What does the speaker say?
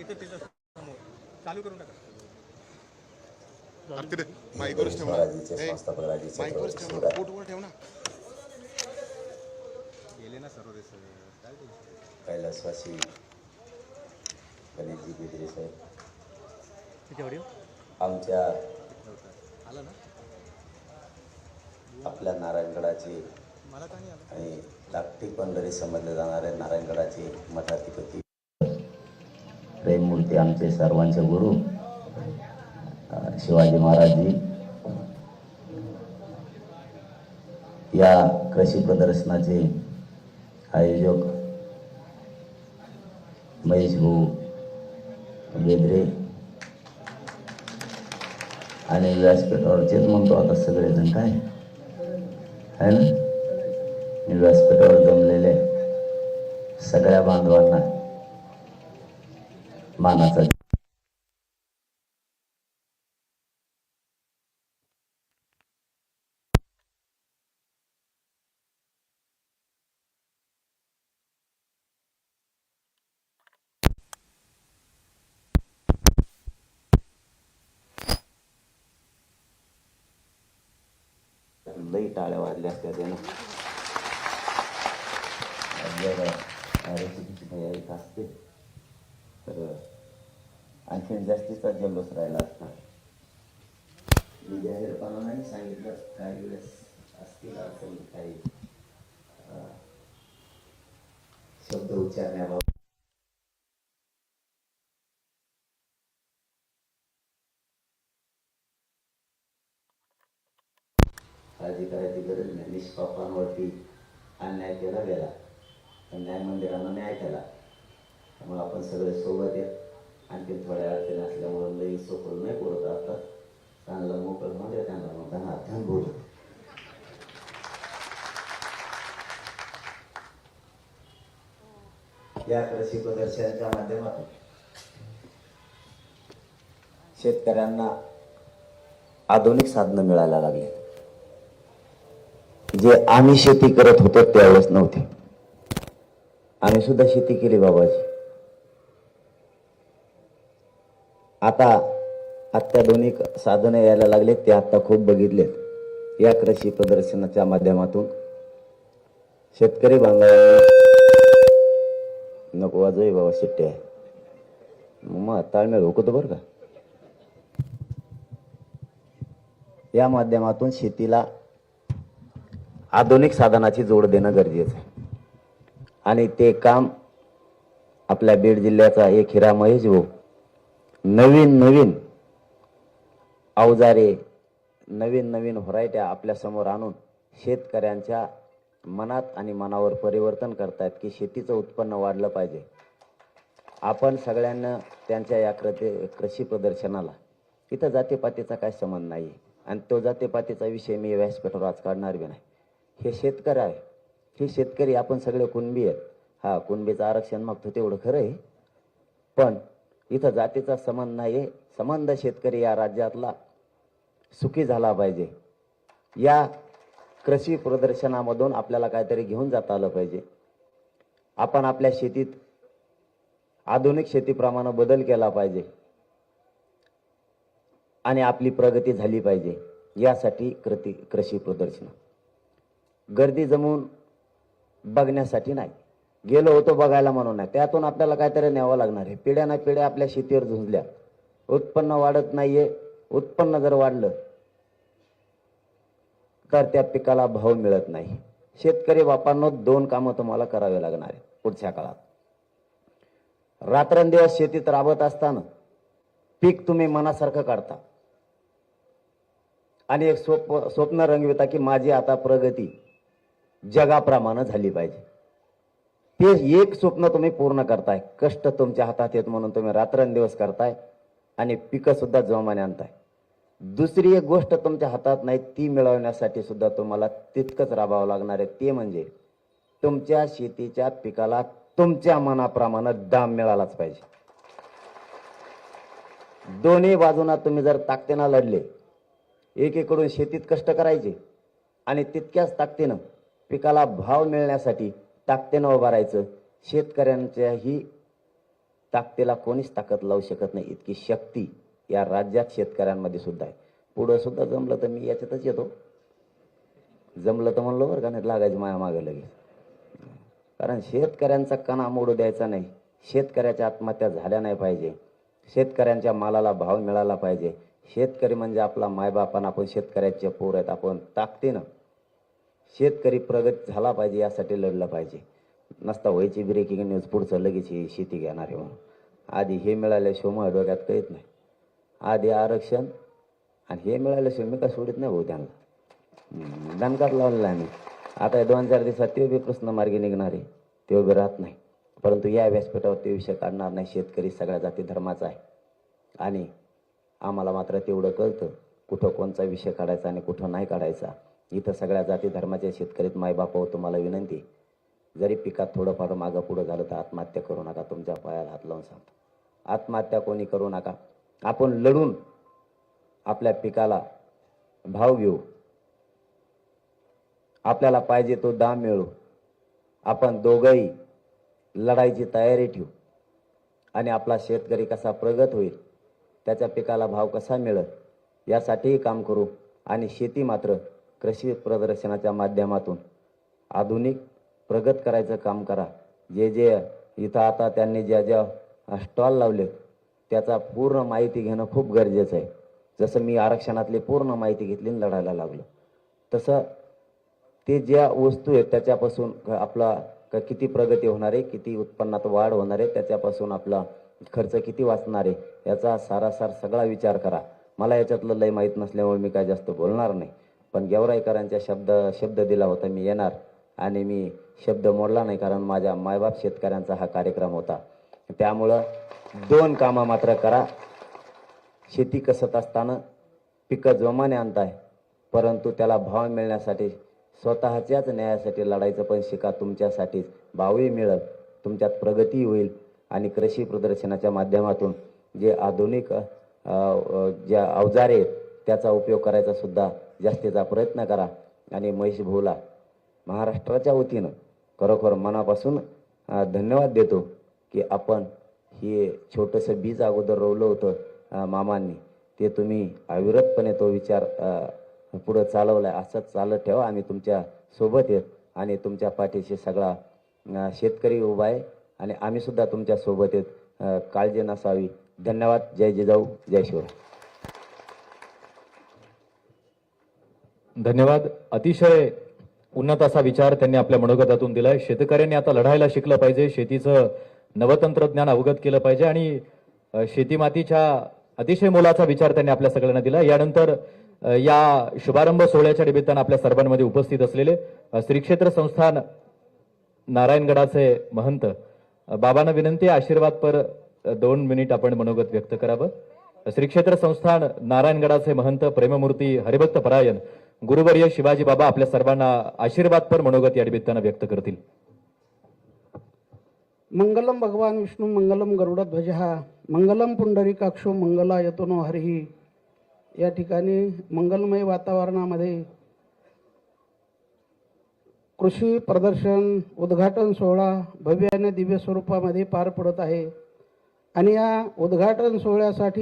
इथं तिथं समोर. चालू करून टाका. तिथे माईकवरच ठेव ना. स्वराज्याचे ए, संस्थापक राजे माईकवरच छत्रपती ठेव ना. शिवराय पोटवर ठेव ना. गेले ना सर्व रे सर काय टेन्शन? कैलासवासी गणेशजी बेदरे साहेब. आमच्या आलं ना? आपल्या नारायणगडाचे आणि जागतिक पंढरी समजले जाणारे नारायणगडाचे मठाधिपती ते आमचे सर्वांचे गुरु शिवाजी महाराजजी. या कृषी प्रदर्शनाचे आयोजक महेश भाऊ बेदरे आणि व्यासपीठावरचेच म्हणतो आता सगळेजण काय? आहे ना? मी व्यासपीठावर जमलेले सगळ्या बांधवांना मानाचा लई टाळ्या वाजल्या असत्या त्यानं. जर रेसिपीची तयारी असते. तर आणखीन जास्तीचा जल्लोष राहिला असता. मी जाहीरपणा नाही सांगितलं काही वेळेस असतील असेल काही शब्द उच्चारण्याबाबत. काळजी करायची गरज नाही. निष्पापांवरती अन्याय केला गेला. न्याय मंदिरानं न्याय केला. त्यामुळे आपण सगळे सोबत येत आणखी थोड्या अडचणी असल्यामुळे लई सोपं नाही बोलत आता. चांगला मोकळमध्ये त्यांना मग त्यांना अध्यान बोलत या कृषी प्रदर्शनाच्या माध्यमातून शेतकऱ्यांना आधुनिक साधनं मिळायला लागली. जे आम्ही शेती करत होतो त्यावेळेस नव्हते. आम्ही सुद्धा शेती केली बाबाजी. आता अत्याधुनिक साधने यायला लागले ते आता खूप बघितलेत. या कृषी प्रदर्शनाच्या माध्यमातून. शेतकरी बांधवांनी नको वाजवी बाबा शिट्टे आहे. मग ताळमेळ होतो बरं का? या माध्यमातून शेतीला आधुनिक साधनाची जोड देणं गरजेचं आहे. आणि ते काम आपल्या बीड जिल्ह्याचा एक हिरा महेश भाऊ नवीन नवीन अवजारे नवीन नवीन व्हरायट्या आपल्यासमोर आणून शेतकऱ्यांच्या मनात आणि मनावर परिवर्तन करतायत की शेतीचं उत्पन्न वाढलं पाहिजे. आपण सगळ्यांना त्यांच्या या कृती कृषी प्रदर्शनाला इथं जातीपातीचा काय संबंध नाही आणि तो जातीपातीचा विषय मी व्यासपीठावर आज काढणार बी नाही. हे शेतकरी आहे. हे शेतकरी आपण सगळे कुणबी आहेत. हा कुणबीचं आरक्षण मागतो तेवढं खरं आहे. पण इथं जातीचा संबंध नाही आहे संबंध शेतकरी या राज्यातला सुखी झाला पाहिजे. या कृषी प्रदर्शनामधून आपल्याला काहीतरी घेऊन जाता आलं पाहिजे. आपण आपल्या शेतीत आधुनिक शेतीप्रमाणे बदल केला पाहिजे. आणि आपली प्रगती झाली पाहिजे. यासाठी कृती कृषी प्रदर्शन. गर्दी जमून बघण्यासाठी नाही. गेलो होतो बघायला म्हणून नाही. त्यातून आपल्याला काहीतरी न्यावं लागणार आहे. पिढ्या ना पिढ्या आपल्या शेतीवर झुंजल्या. उत्पन्न वाढत नाहीये. उत्पन्न जर वाढलं तर त्या पिकाला भाव मिळत नाही. शेतकरी बापांनो दोन कामं तुम्हाला करावे लागणार आहे पुढच्या काळात. रात्रंदिवस शेतीत राबत असताना पीक तुम्ही मनासारखं काढता. आणि एक स्वप स्वप्न रंगविता की माझी आता प्रगती जगाप्रमाणे झाली पाहिजे. ते एक स्वप्न तुम्ही पूर्ण करताय. कष्ट तुमच्या हातात येत म्हणून तुम्ही रात्रंदिवस करताय आणि पिकं सुद्धा जोमाने आणताय. दुसरी एक गोष्ट तुमच्या हातात नाही ती मिळवण्यासाठी सुद्धा तुम्हाला तितकंच राबावं लागणार आहे. ते म्हणजे तुमच्या शेतीच्या पिकाला तुमच्या मनाप्रमाणे दाम मिळालाच पाहिजे. दोन्ही बाजूना तुम्ही जर ताकदीनं लढले एकीकडून शेतीत कष्ट करायचे आणि तितक्याच ताकदीनं पिकाला भाव मिळण्यासाठी ताकदीनं उभं राहायचं. शेतकऱ्यांच्याही ताकदीला कोणीच ताकद लावू शकत नाही. इतकी शक्ती या राज्यात शेतकऱ्यांमध्ये सुद्धा आहे. पुढं सुद्धा जमलं तर मी याच्यातच येतो. जमलं तर म्हणलं बरं का नाही लागायचं माया मागे लगेच. कारण शेतकऱ्यांचा कणा मोडू द्यायचा नाही. शेतकऱ्याच्या आत्महत्या झाल्या नाही पाहिजे. शेतकऱ्यांच्या मालाला भाव मिळाला पाहिजे. शेतकरी म्हणजे आपला मायबाप आपण शेतकऱ्याचे पोर आहेत. आपण ताकदीनं शेतकरी प्रगत झाला पाहिजे यासाठी लढलं पाहिजे. नसता व्हायची ब्रेकिंग न्यूज पुढचं लगेच ही शेती घेणार आहे म्हणून. आधी हे मिळाल्याशिवाय माझ्या डोक्यात कळत नाही. आधी आरक्षण आणि हे मिळाल्याशिवाय मी का सोडित नाही भाऊ त्यांना. हम्म, लावलेला आहे मी. आता दोन चार दिवसात ते बी प्रश्न मार्गी निघणार आहे. ते उभे राहत नाही. परंतु या व्यासपीठावर ते विषय काढणार नाही. शेतकरी सगळ्या जाती धर्माचा आहे. आणि आम्हाला मात्र तेवढं कळतं कुठं कोणचा विषय काढायचा आणि कुठं नाही काढायचा. इथं सगळ्या जाती धर्माच्या शेतकरीत मायबापावर हो तुम्हाला विनंती. जरी पिकात थोडंफार मागं पुढं झालं तर आत्महत्या करू नका तुमच्या पायाला हात लावून सांगतो. आत्महत्या कोणी करू नका. आपण लढून आपल्या पिकाला भाव घेऊ. आपल्याला पाहिजे तो दाम मिळू. आपण दोघंही लढायची तयारी ठेवू. आणि आपला शेतकरी कसा प्रगत होईल त्याच्या पिकाला भाव कसा मिळत यासाठीही काम करू. आणि शेती मात्र कृषी प्रदर्शनाच्या माध्यमातून आधुनिक प्रगत करायचं काम करा. जे जे इथं आता त्यांनी ज्या ज्या स्टॉल लावले त्याचा पूर्ण माहिती घेणं खूप गरजेचं आहे. जसं मी आरक्षणातली पूर्ण माहिती घेतली आणि लढायला लागलो. तसं ते ज्या वस्तू आहेत त्याच्यापासून आपला किती प्रगती होणार आहे किती उत्पन्नात वाढ होणार आहे त्याच्यापासून आपला खर्च किती वाचणार आहे याचा सारासार सगळा विचार करा. मला याच्यातलं लय माहीत नसल्यामुळे मी काय जास्त बोलणार नाही. पण गेवराईकरांच्या शब्द शब्द दिला होता मी येणार आणि मी शब्द मोडला नाही कारण माझ्या मायबाप शेतकऱ्यांचा हा कार्यक्रम होता. त्यामुळं दोन कामं मात्र करा. शेती कसत असताना पिकं जोमाने आणताय परंतु त्याला भाव मिळण्यासाठी स्वतःच्याच न्यायासाठी लढायचं पण शिका तुमच्यासाठीच भावही मिळत तुमच्यात प्रगती होईल. आणि कृषी प्रदर्शनाच्या माध्यमातून जे आधुनिक जे ज्या अवजारे आहेत त्याचा उपयोग करायचा सुद्धा जास्तीचा प्रयत्न करा आणि महेश भाऊला महाराष्ट्राच्या वतीनं खरोखर मनापासून धन्यवाद देतो की आपण हे छोटंसं बीज अगोदर रोवलं होतं मामांनी. ते तुम्ही अविरतपणे तो विचार पुढं पुढं चालवलाय. असंच चालत ठेवा. आम्ही तुमच्यासोबत येत आणि तुमच्या पाठीशी सगळा शेतकरी उभा आहे आणि आम्हीसुद्धा तुमच्यासोबत येत काळजी नसावी. धन्यवाद. जय जिजाऊ. जय शिवराय. धन्यवाद. अतिशय उन्नत असा विचार त्यांनी आपल्या मनोगतातून दिलाय. शेतकऱ्यांनी आता लढायला शिकलं पाहिजे. शेतीचं नवतंत्रज्ञान अवगत केलं पाहिजे आणि शेतीमातीच्या अतिशय मोलाचा विचार त्यांनी आपल्या सगळ्यांना दिला. यानंतर या शुभारंभ सोहळ्याच्या निमित्तानं आपल्या सर्वांमध्ये उपस्थित असलेले श्री क्षेत्र संस्थान नारायणगडाचे महंत बाबांना विनंती आशीर्वाद पर दोन मिनिट आपण मनोगत व्यक्त करावं. श्री क्षेत्र संस्थान नारायणगडाचे महंत प्रेममूर्ती हरिभक्त परायण गुरुवर्य शिवाजी बाबा आपल्या सर्वांना आशीर्वादपर मनोगत या निमित्तानं व्यक्त करतील. मंगलम भगवान विष्णू मंगलम गरुड ध्वजा हा मंगलम पुंडरीकाक्षो मंगला यतनो हरिही या ठिकाणी मंगलमय वातावरणामध्ये कृषी प्रदर्शन उद्घाटन सोहळा भव्य आणि दिव्य स्वरूपामध्ये पार पडत आहे. आणि या उद्घाटन सोहळ्यासाठी